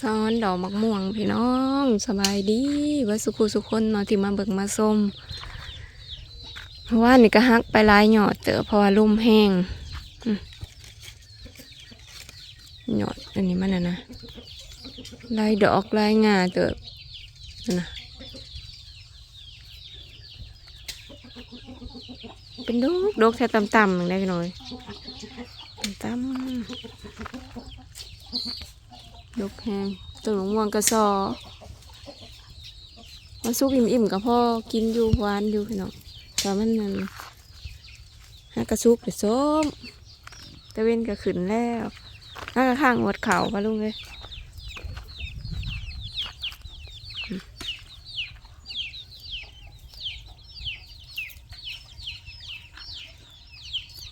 ซ้อนดอกมักม่วงพี่น้องสบายดีว่าสุขุสุคนเนาะที่มาเบิกมาส้มเพราะว่านี่ก็ฮักไปลายหยอดเตอเพราะว่าลมแห้งหยอดอันนี้มันนะนะลายดอกลายงาเตอนั่นนะเป็นดกดกแค่ต่ำๆอย่างได้พี่น้อยต่ำ ดกแห้งต้นมะม่วงกระซอมันสุกอิ่มๆกับพ่อกินอยู่หวานอยู่พี่น้องแต่มันนั่นหากระซุกไปส้มตะเวนก็ขึ้นแล้วหากระข้างหมดเข่าปะลุงเลย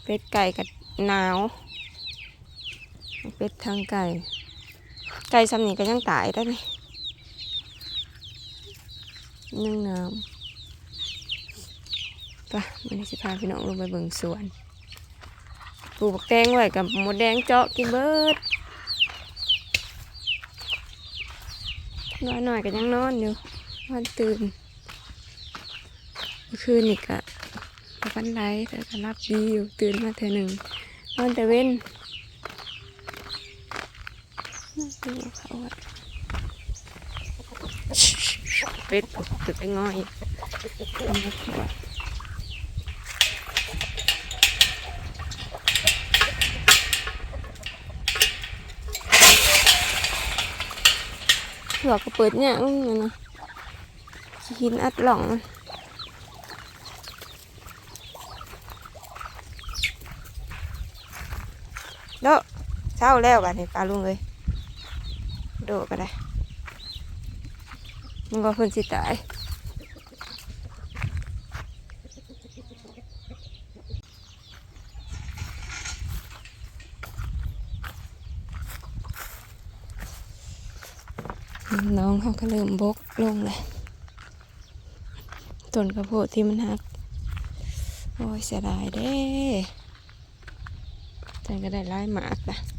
เป็ดไก่กับหนาว เป็ดทางไก่ ไก่ซ้ำนี่ก็ยังตายได้นี่นึ่งน้ำไปมันสิพาพี่น้องลงไปเบิ่งสวนปลูกแตงไว้กับหมดแดงเจาะกินเบิดน้อยหน่อยๆก็ยังนอนอยู่วันตื่นคืนนี่ก็บ่ปันไรแต่ก็รับดีอยู่ตื่นมาเท่อหนึ่งนอนแต่เว้น ดูเขาอะเป็ดตึกไอ้ง่อยหัวก็เปิดเนี่ยอุ้งเนี่ยนะหินอัดหล่องมันโดะเช้าแล้วกันเห็นปลาลุงเลย โดดก็ได้มันก็เพิ่นสิตายน้องเขาก็เริ่มบกลงเลยต้นข้าวโพดที่มันหัก โอ้ยเสียดายเด้แต่ก็ได้หลายหมากนะ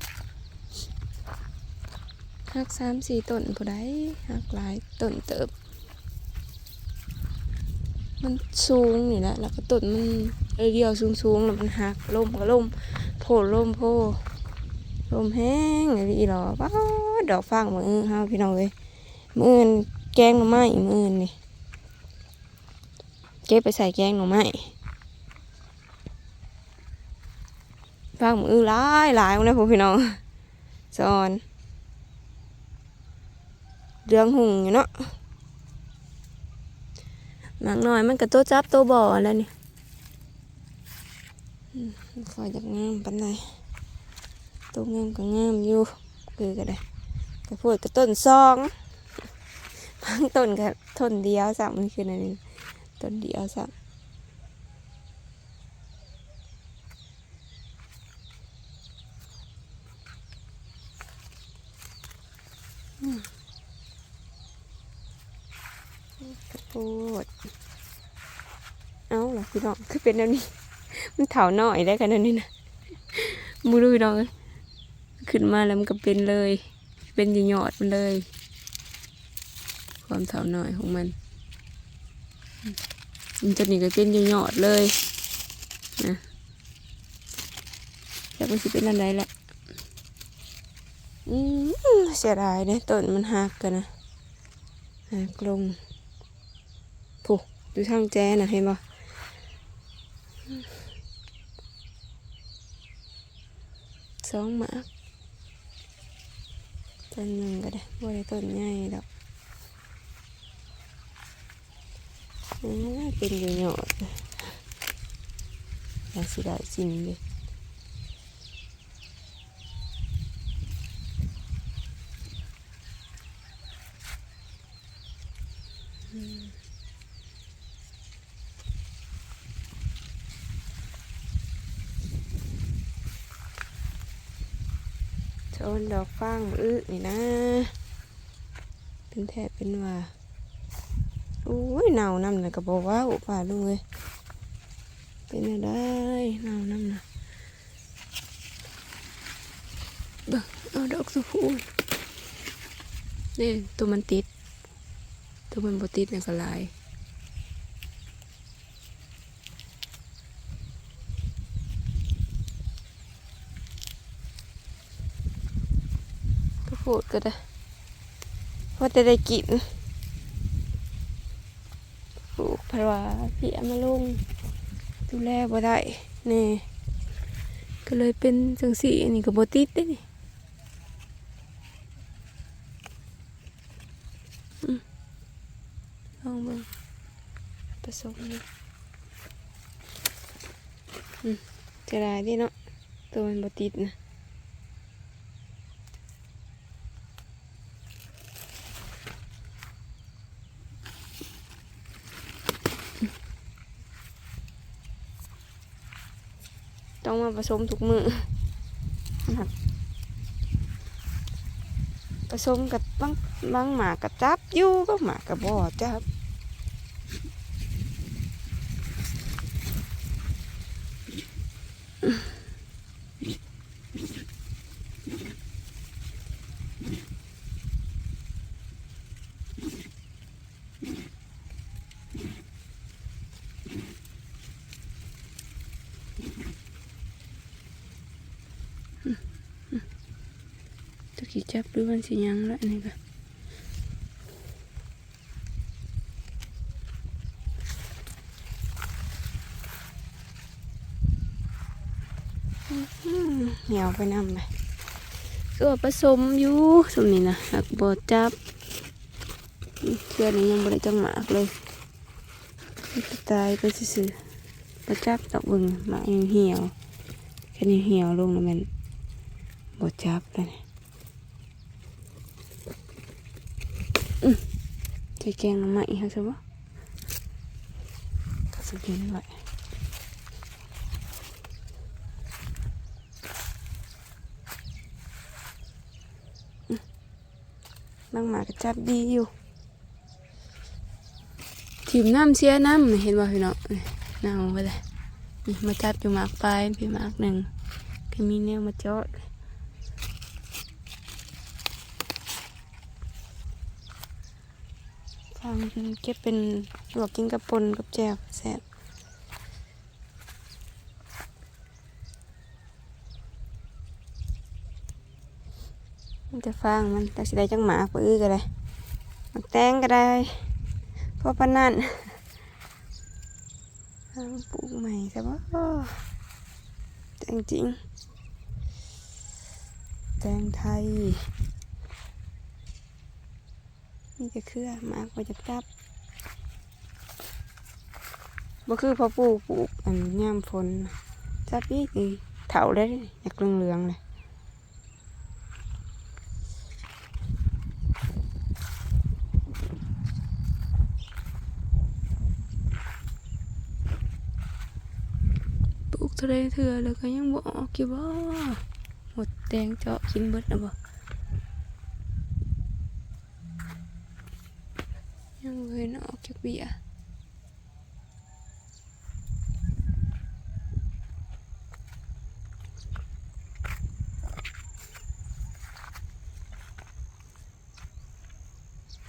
หักสามสี่ต้นผู้ใดหักหลายต้นเติบ มันสูงนี่แหละแล้วก็ต้นมันเรียวสูงสูงๆแล้วมันหักลมก็ลมโผล่ลมโพลมแห้งไอ้อีหรอว้าดอกฟางมือเฮาพี่น้องเลยมืออนแกงหน่อไม้มืออนนี่เก็บไปใส่แกงหน่อไม้ฟางมือหลายหลายเลยพวกพี่น้องสอน เรื่องหุงอยู่เนาะหมากน้อยมันก็ตัวจับโตบ่อแล้วนี่คอยจากงามปันใดตัวงามก็งามอยู่คือก็ได้แต่พูดก็ต้นซองบางต้นก็ต้นเดียวสักมันคืออันนี้ต้นเดียวสักกระโพ ดเอ้าล่ะพี่น้องคือเป็นแบบนี้มันเถาหน่อยได้กันนั่นนี่นะมูดูพี่น้องเอ้ยขึ้นมาแล้วมันก็เป็นเลย เป็นหยอดมันเลย ความเถาหน่อยของมันมันจะนี่ก็เป็นหยอดเลยนะแล้วมันสิเป็นอะไรแหละอืมเสียดายเนี่ยต้นมันหักกันนะหักลง ดูทางแจนะเห็นปะสองหมากต้นหนึ่งก็ได้บ่ได้ต้นใหญ่ดอกอ่าเป็นอยู่หยอดอยากสิได้จริงเลยอืม โชนดอกฟางอื้อนี่นะ เป็นแทบเป็นว่าอุ้ยเน่าน้ำนะก็บอกว่าอุป่าลุงเลยเป็นอะไรเน่าน้ำนะเบิ่งเอาดอกสุพูนนี่ตัวมันติด ตัวมันบ่ติดเนี่ยก็ลาย พูดก็ได้ว่าจะได้กินปลูกเพราะว่าพี่อามาลงดูแลบ่ได้แนี่ก็เลยเป็นจังสีอันนี้ก็บ่ติดเด้นี่ลองเบิ่งผสมนี่อืมจะได้ดิเนาะตัวมันบ่ติดนะ ต้องมาผสมทุกมือนะครับผสมกับบางบางหมากกับจับอยู่บางหมากกับบอจับ จับหรือมันสิยังละนนี้ก็เหนียวไปน้ำไปก็ผสมอยู่สมนี้นะหักบอจับเชื่อนี้ยังบริจังหมากเลยตายไปซื่อบอจับดอกบึงหมากเหี่ยวแค่นี้เหี่ยวลงแล้วมันบอจับเลย อืมใส่แกงน้ำมันอีกครับใช่ปะก็สกินไว้บางหมากระจับดีอยู่ทีมน้ำเสียน้ำเห็นว่าพี่น้องนี่น้ำไปเลยมาจับอยู่หมากปลายพี่หมากหนึ่งก็มีแนวมาจาะทางเก็บเป็นลวกกินกับปนกับแจ่วแซ่บมันจะฟางมันแต่สิได้จังหมาปื้อก็ได้มักแตงก็ได้พราะปานนั่นปลูกใหม่ใช่ปะแตงจริงแตงไทย นี่จะเครือหมากไปจะจับบ่คือพอปลูกปลูกอันย่ามฝนจับอีกนี่เถาได้อยากเหลืองๆเลยปลูกทะเลเถื่อแล้วก็ยังบ่ออกอยู่บ่หมดแดงเจาะกินเบิดแล้วบ่ยังบ่เห็น เบีย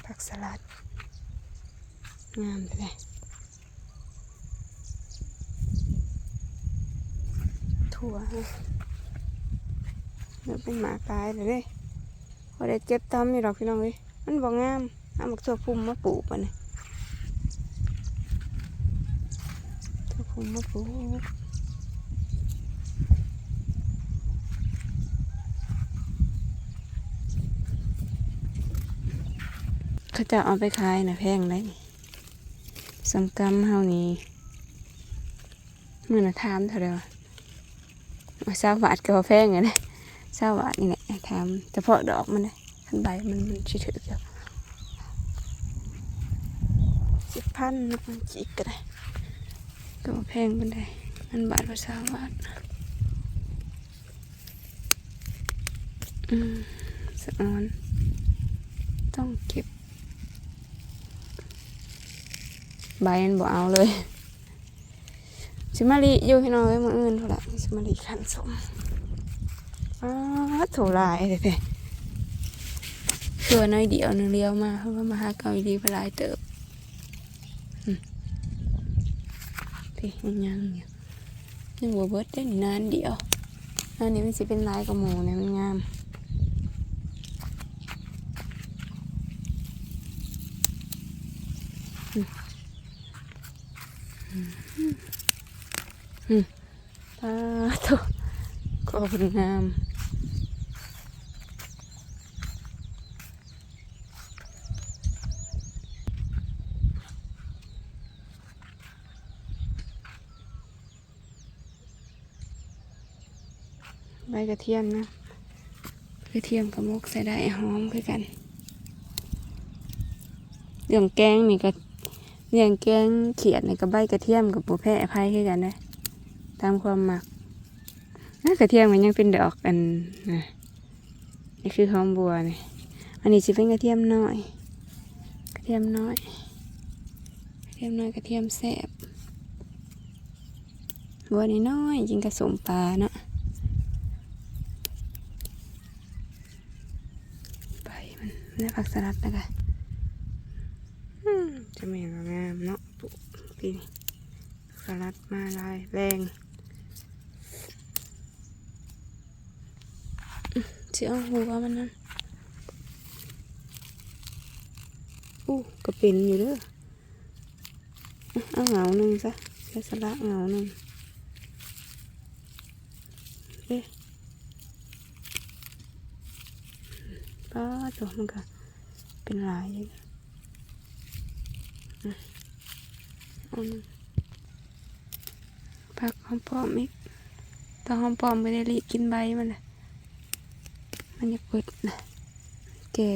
ผักสลัด งามเลยถั่วฮะเดี๋ยวเป็นหมาตายเลยเด้พอได้เจ็บตอมอยู่ดอกพี่น้องเลยมันบ่งามเอาบักถั่วพุ่มมาปลูกปะเนี่ย ถั่วพุ่มาปลูกเขาจะเอาไปขายนะแพงเลยสำกำเฮานี่มื่อน่ะถามเท่าไหร่วะเศร้าบาทก็แพงไงนะเศร้าบาทนี่แหละทำเฉพาะดอกมันนะทันใบมันมันชิถือเดียวสิบพันมันจิกก็ได้ ก็บ่แพงมันได้มันบาทว่าเศร้าบาทอืมสะออน ต้องเก็บ ใบมันบ่เอาเลยสิมาลีอยู่พี่น้องเอ้ยมืออื่นเท่าไหร่สิมาลีขันสมอ้าถหลายเลยเพ่ตัวน้อยเดียวหนึงเลี้ยวมาเขาก็มาหาเกาอีดีไปหลายเติบอืม พี่ยังยังอยู่ยังบัวเบิดได้นี่นานเดียวอันนี้มันสิเป็นลายกระหมูเนี่ยมันงามอืมอืมอืมปลาตัวก็เป็นงาม กระเทียมนะกระเทียมกับมกใส่ได้หอมคือกันเรื่องแกงนี่ก็เรื่องแกงเขียดนี่กับใบกระเทียมกับบัวแพะไผ่คือกันนะตามความหมักน่ากระเทียมมันยังเป็นดอกอันนะนี่คือหอมบัวนี่อันนี้จะเป็นกระเทียมน้อย กระเทียมน้อย กระเทียมน้อยกระเทียมแซ่บบัวนี่น้อยๆยิงกระสมปลาเนาะ ไปมัน ในผักสลัดนะคะอืมจะมีงงามเนาะปุ๊บปีนสลัดมาลายแรงเสียงหัวมันนั่นอู้ก็เป็นอยู่เด้อเอาเหงาหนึ่งซะใช้สลัดเหงาหนึ่งเอ๊ะ ป้าตัวมันก็เป็นลายอยู่อะอาหนึ่งผักหอมปอมอีกตอนหอมปอมไม่ได้รีกินใบมันเลยมันจะเปิดนะแก่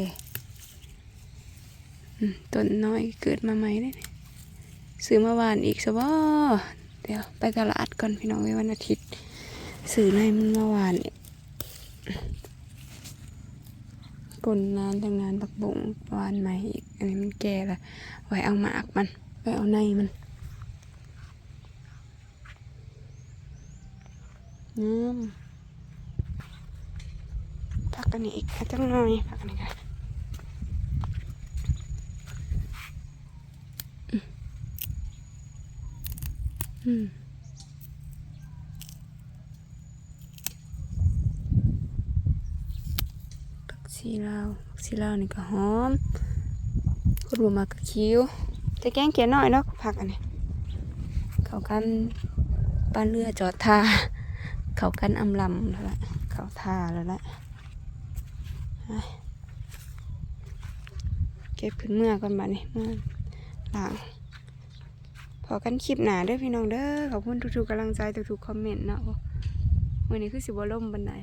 ต้นน้อยเกิดมาใหม่เลยซื้อมาวานอีกสบอเดี๋ยวไปตลาดก่อนพี่น้องไว้วันอาทิตย์ ซื้อในมันมาวาน อีกลนนานทางนานผักบุงวานใหม่อีก อันนี้มันแก่ละไว้เอาหมากมัน ไว้เอาในมันน้ำพักอันนี้อีกจังหน่อยพักอันนี้ค่ะอืม อืมผักชีลาวผักชีลาวนี่ก็หอมก็รวมมากกับคิ้วจะแกงเขียนหน่อยเนาะผักอันนี้เขากันป้าเรือจอดท่าเขากันอำลำแล้วละเขาท่าแล้วละเก็บขึ้นเมื่อก่อนบัดนี้เมื่อหลังพอกันคลิปหนาเด้อพี่น้องเด้อขอบคุณทุกๆกำลังใจทุกๆคอมเมนต์เนาะวันนี้คือสิบวล่มบันได